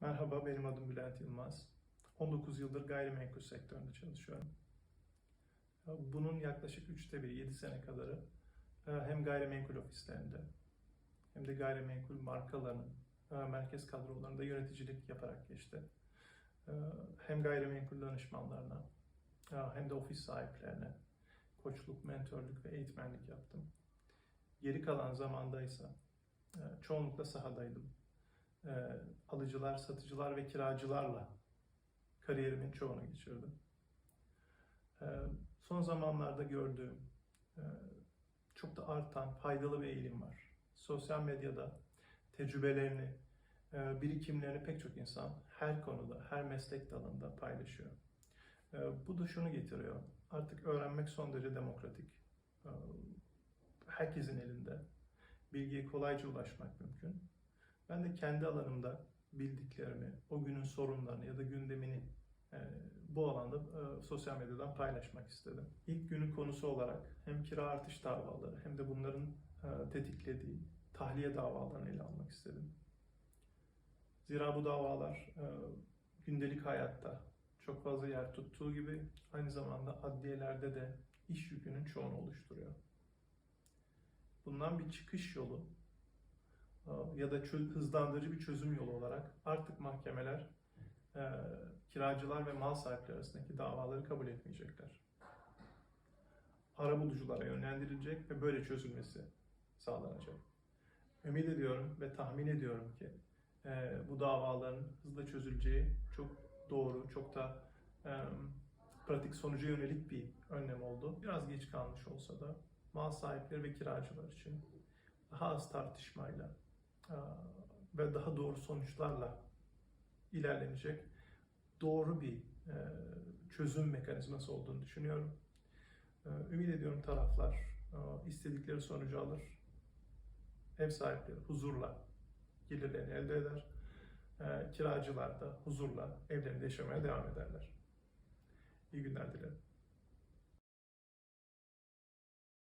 Merhaba, benim adım Bülent Yılmaz. 19 yıldır gayrimenkul sektöründe çalışıyorum. Bunun yaklaşık üçte biri, 7 sene kadarı e, hem gayrimenkul ofislerinde hem de gayrimenkul markalarının e, merkez kadrolarında yöneticilik yaparak geçti. E, Hem gayrimenkul danışmanlarına hem de ofis sahiplerine koçluk, mentörlük ve eğitmenlik yaptım. Geri kalan zamandaysa e, çoğunlukla sahadaydım e, alıcılar, satıcılar ve kiracılarla kariyerimin çoğunu geçirdim. E, son zamanlarda gördüğüm e, çok da artan faydalı bir eğilim var. Sosyal medyada tecrübelerini, e, birikimlerini pek çok insan her konuda, her meslek dalında paylaşıyor. E, bu da şunu getiriyor. Artık öğrenmek son derece demokratik. E, herkesin elinde. Bilgiye kolayca ulaşmak mümkün. Ben de kendi alanımda bildiklerimi, o günün sorunlarını ya da gündemini e, bu alanda e, sosyal medyadan paylaşmak istedim. İlk günün konusu olarak hem kira artış davaları hem de bunların e, tetiklediği tahliye davalarını ele almak istedim. Zira bu davalar e, gündelik hayatta çok fazla yer tuttuğu gibi aynı zamanda adliyelerde de iş yükünün çoğunu oluşturuyor. Bundan bir çıkış yolu ya da hızlandırıcı bir çözüm yolu olarak artık mahkemeler e, kiracılar ve mal sahipleri arasındaki davaları kabul etmeyecekler. Arabuluculara yönlendirilecek ve böyle çözülmesi sağlanacak. Ümit ediyorum ve tahmin ediyorum ki e, bu davaların hızla çözüleceği çok doğru, çok da e, pratik sonuca yönelik bir önlem oldu. Biraz geç kalmış olsa da mal sahipleri ve kiracılar için daha az tartışmayla ve daha doğru sonuçlarla ilerlenecek doğru bir e, çözüm mekanizması olduğunu düşünüyorum. E, Ümit ediyorum taraflar e, istedikleri sonucu alır. Ev sahipleri huzurla gelirlerini elde eder. Kiracılar da huzurla evlerinde yaşamaya devam ederler. İyi günler dilerim.